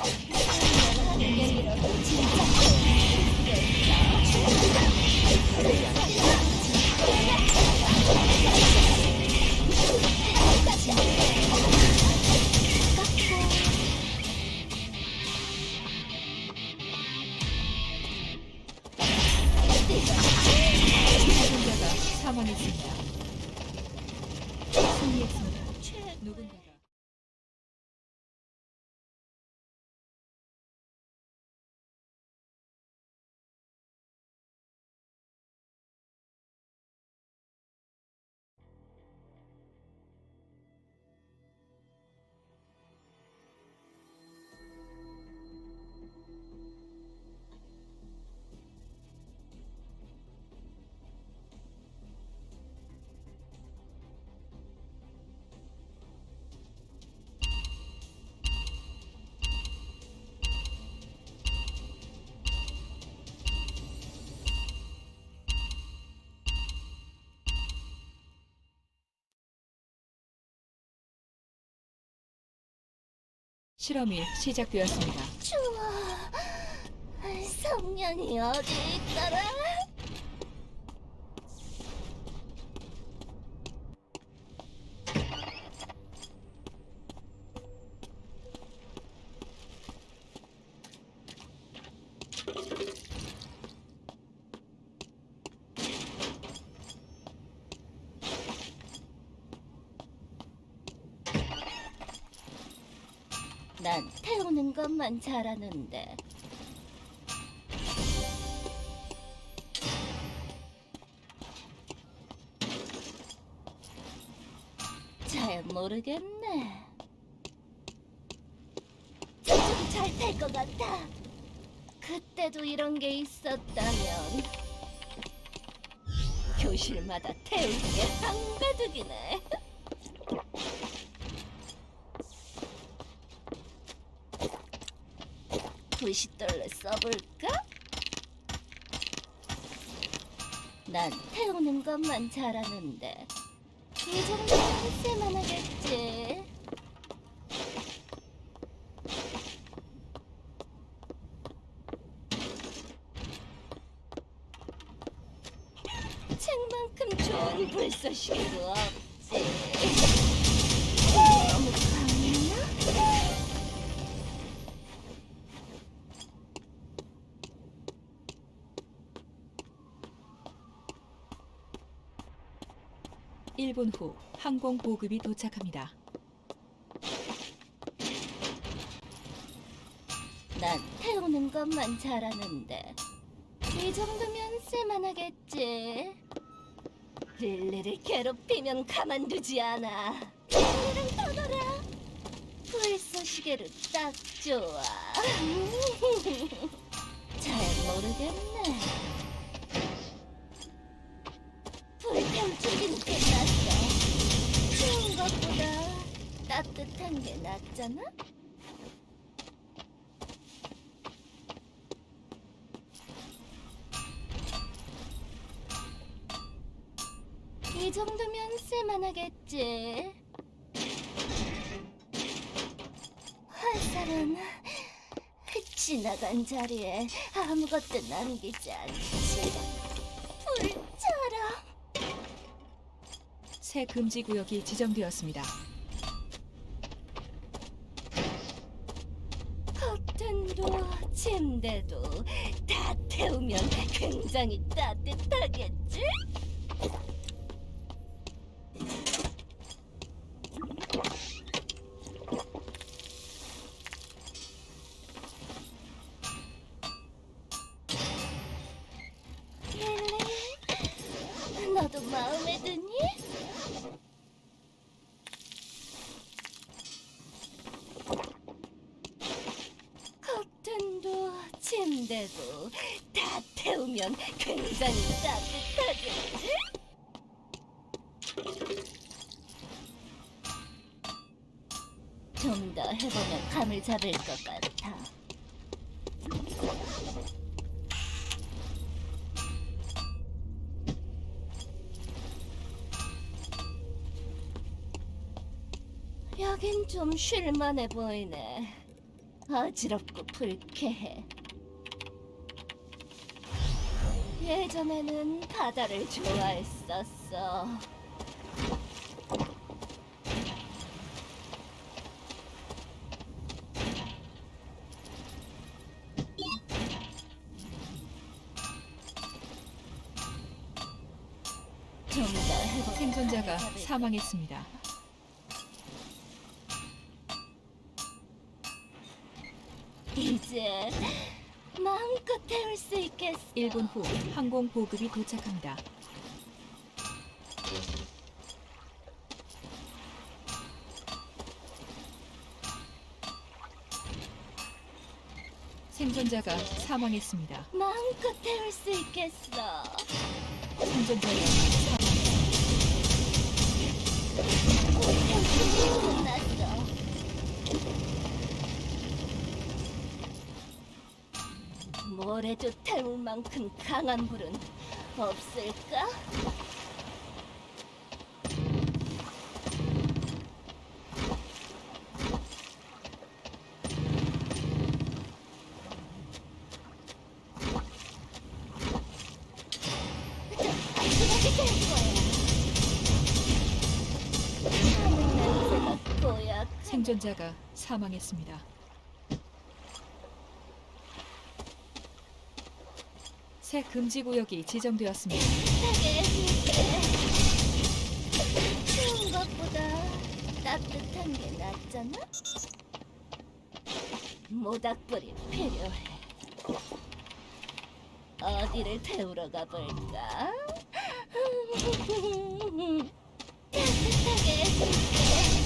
누군 실험이 시작되었습니다. 추워. 성냥이 어디 있더라? 난 태우는 것만 잘하는데 잘 모르겠네. 좀잘탈 것 같아. 그때도 이런 게 있었다면 교실마다 태울 게 한가득이네. 부싯돌로 써볼까? 난 태우는 것만 잘하는데 이 정도면 쓸만하겠지. 7분 후 항공 보급이 도착합니다. 난 태우는 것만 잘하는데 이 정도면 쓸만하겠지. 릴리를 괴롭히면 가만두지 않아. 릴리랑 떠나라. 불소 시계로 딱 좋아. 잘 모르겠네. 따뜻한 게 낫잖아. 이 정도면 쓸만하겠지. 화살은 지나간 자리에 아무것도 남기지 않지. 불처럼 새 금지 구역이 지정되었습니다. 침대도 다 태우면 굉장히 따뜻하겠지? 좀 더 해보면 감을 잡을 것 같아. 여긴 좀 쉴만해 보이네. 어지럽고 불쾌해. 예전에는 바다를 좋아했었어. 생존자가 사망했습니다. 이제 마음껏 태울 수 있겠어. 1분 후 항공 보급이 도착합니다. 생존자가 사망했습니다. 마음껏 태울 수 있겠어. 생존자가 끝났어. 모래도 태울 만큼 강한 불은 없을까? 생존자가 사망했습니다. 새 금지 구역이 지정되었습니다. 추운 것보다 따뜻한 게 낫잖아? 모닥불이 필요해. 어디를 태우러 가볼까? 따뜻하게 해줄게.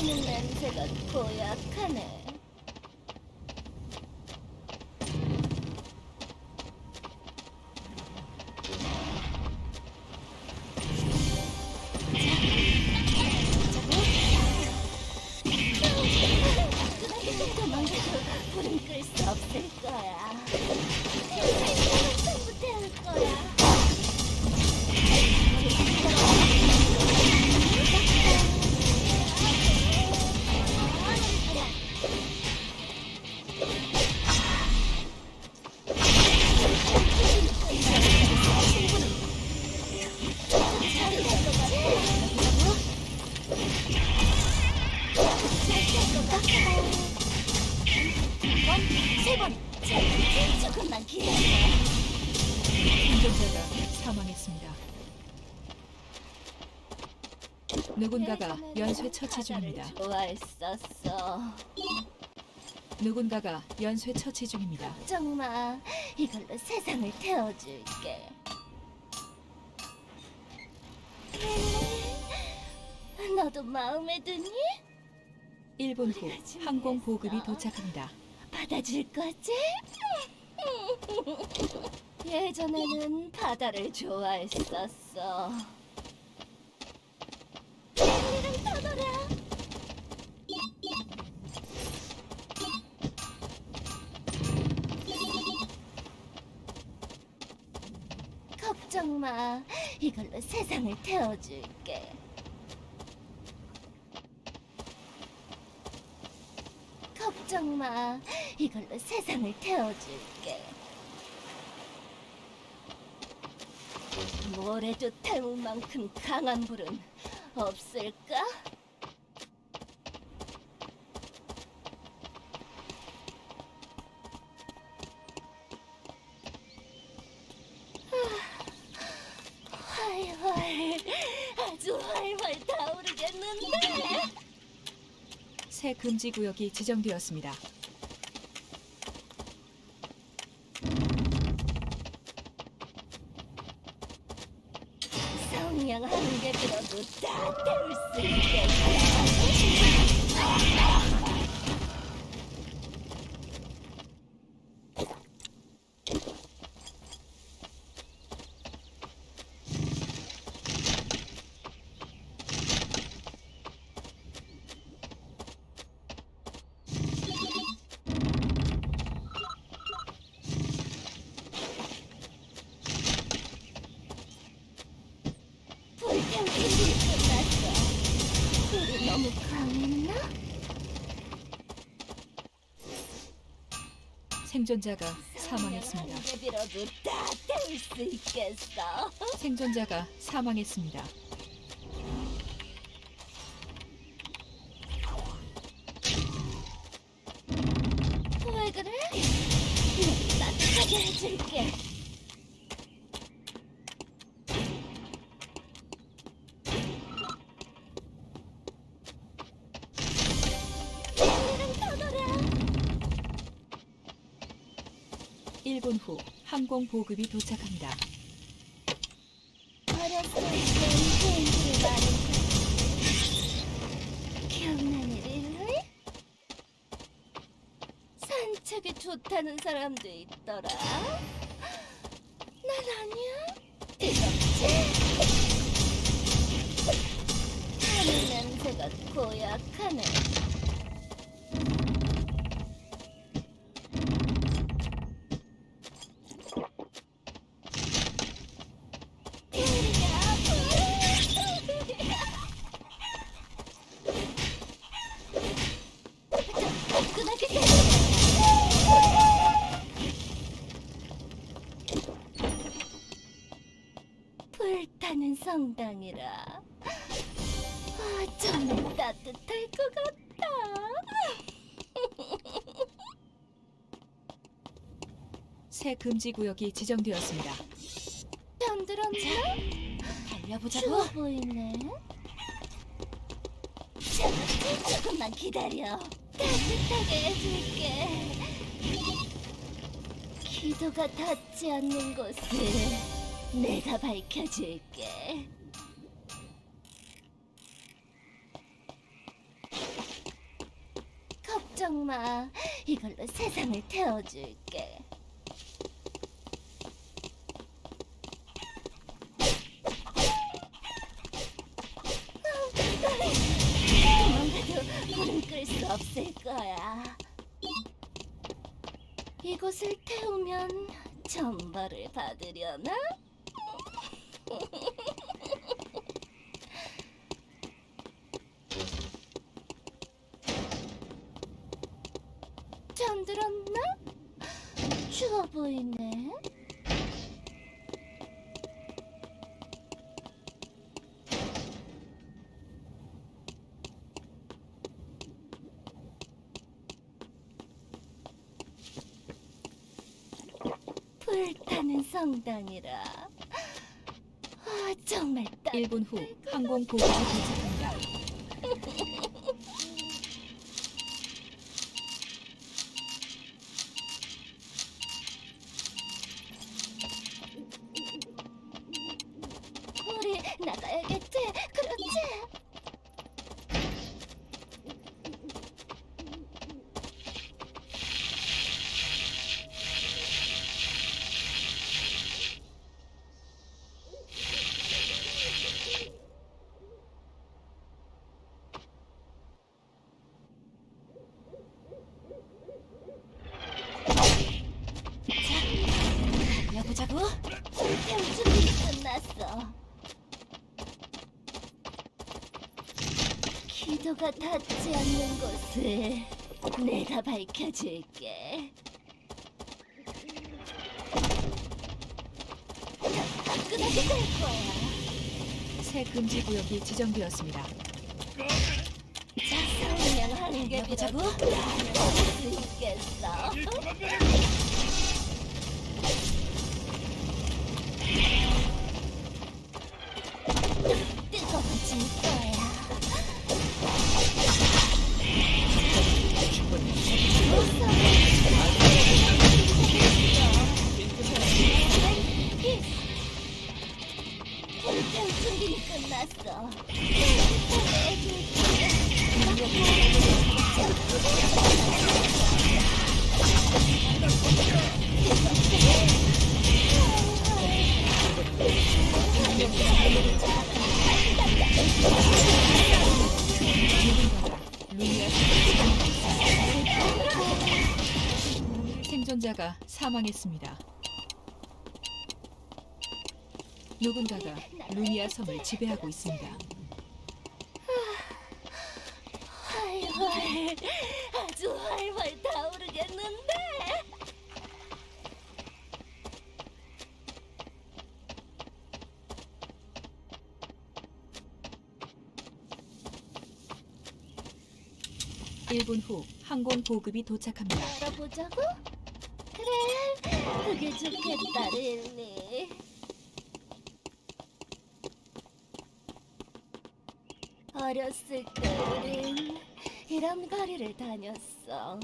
하는 냄새가 고약하네. 연쇄 처치 중입니다. 좋아했었어. 누군가가 연쇄 처치 중입니다. 정말 이걸로 세상을 태워줄게. 음, 너도 마음에 드니? 1분 후 항공 보급이 도착합니다. 받아줄 거지? 예전에는 바다를 좋아했었어. 걱정 마. 이걸로 세상을 태워줄게. 걱정 마. 이걸로 세상을 태워줄게. 모래도 태울 만큼 강한 불은 없을까? 아, 활활 아주 활활 타오르겠는데 새 금지 구역이 지정되었습니다. 생존자가 사망했습니다. 생존자가 사망했습니다. 왜 그래? 따뜻하게 해줄게. 항공 보급이 도착합니다. 산책이 좋다는 사람도 있더라. 난 아니야. 하늘 냄새가 고약하네. 새 금지 구역이 지정되었습니다. 잠들었나? 달려보자고. 추워 보이네 자, 조금만 기다려 따뜻하게 해줄게 기도가 닿지 않는 곳을 내가 밝혀줄게 걱정 마 이걸로 세상을 태워줄게 끌수 없을 거야. 이곳을 태우면 전벌을 받으려나? 추워 보이네. 성당이라. 아, 정말 따. 1분 후 항공 보급이 도착합니다. 태울 준비 끝났어. 기도가 닿지 않는 곳을 내가 밝혀줄게. 따끈하게 될 거야. 새 금지 구역이 지정되었습니다. 자, 싸우면 하는 게 해보자고. 할수 있겠어. Thank you. 방황했습니다. 누군가가 루니아 섬을 지배하고 있습니다. 활활 아주 활활 타오르겠는데 일분후 항공 보급이 도착합니다. 알아보자고? 그게 좋겠다, 릴리. 어렸을 때 우린 이런 거리를 다녔어.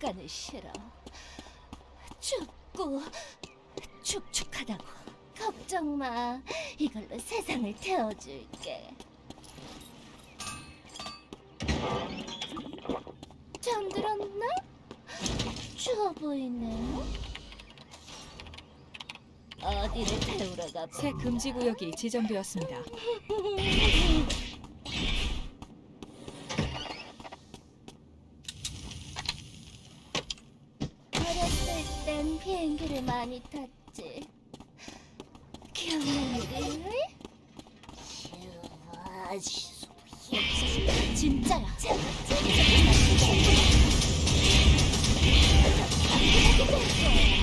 물가는 싫어. 춥고 축축하다고. 걱정 마. 이걸로 세상을 태워줄게. 잠들었나? 추워 보이네. 어디를 태우러 가봐. 새 금지 구역이 지정되었습니다. 어렸을 땐 비행기를 많이 탔지. 기억나니? 진짜야. 아,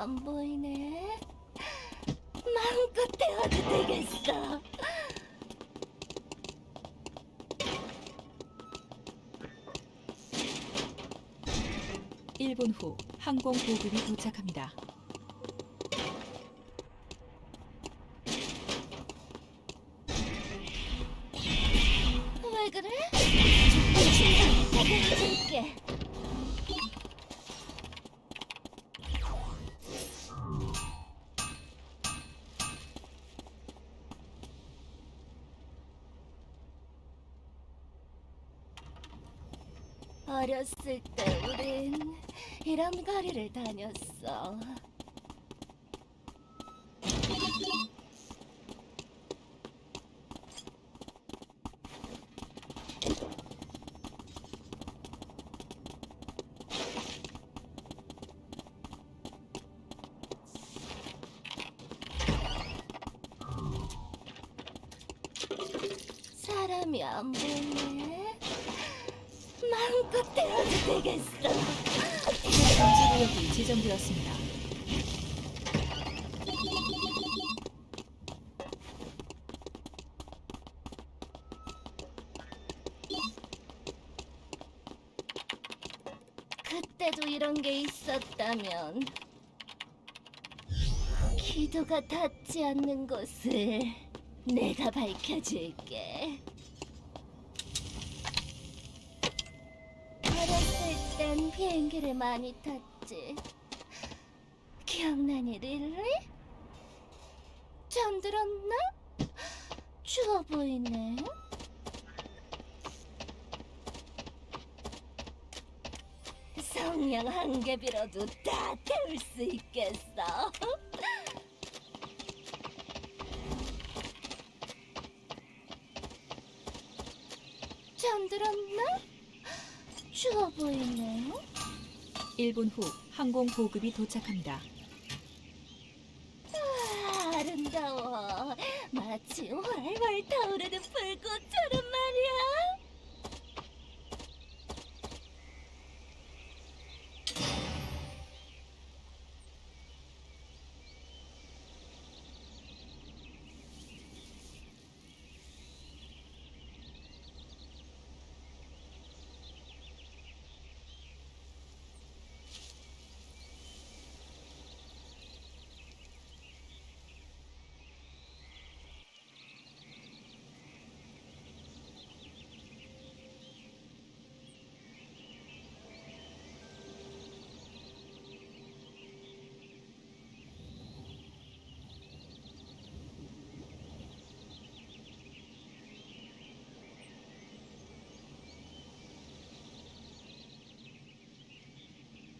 안 보이네. 마음껏 태워도 되겠어. 일분후 항공 보급이 도착합니다. 어렸을 때 우린 이런 거리를 다녔어. 사람이 안 보이네. 마음껏 태워도 되겠어. 새 금지 구역이 지정되었습니다. 그때도 이런 게 있었다면 기도가 닿지 않는 곳을 내가 밝혀줄게. 어렸을 땐 비행기를 많이 탔지. 기억나니 릴리? 잠들었나? 추워 보이네. 성냥 한개 빌어도 다 태울 수 있겠어. 잠들었나? 추워 보이네. 1분 후 항공 보급이 도착합니다. 아, 아름다워. 마치 활활 타오르는 불꽃처럼 말이야.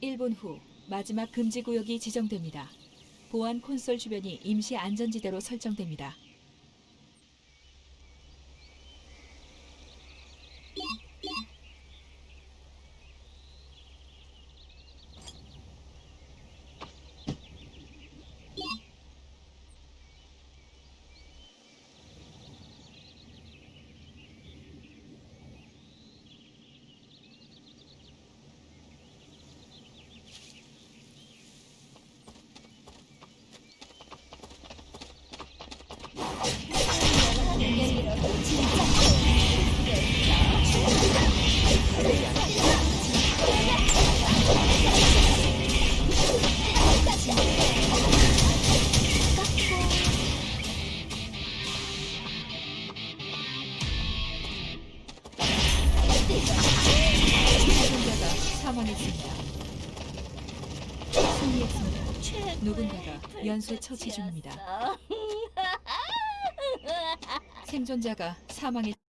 1분 후 마지막 금지 구역이 지정됩니다. 보안 콘솔 주변이 임시 안전지대로 설정됩니다. 연쇄 처치 중입니다. 생존자가 사망했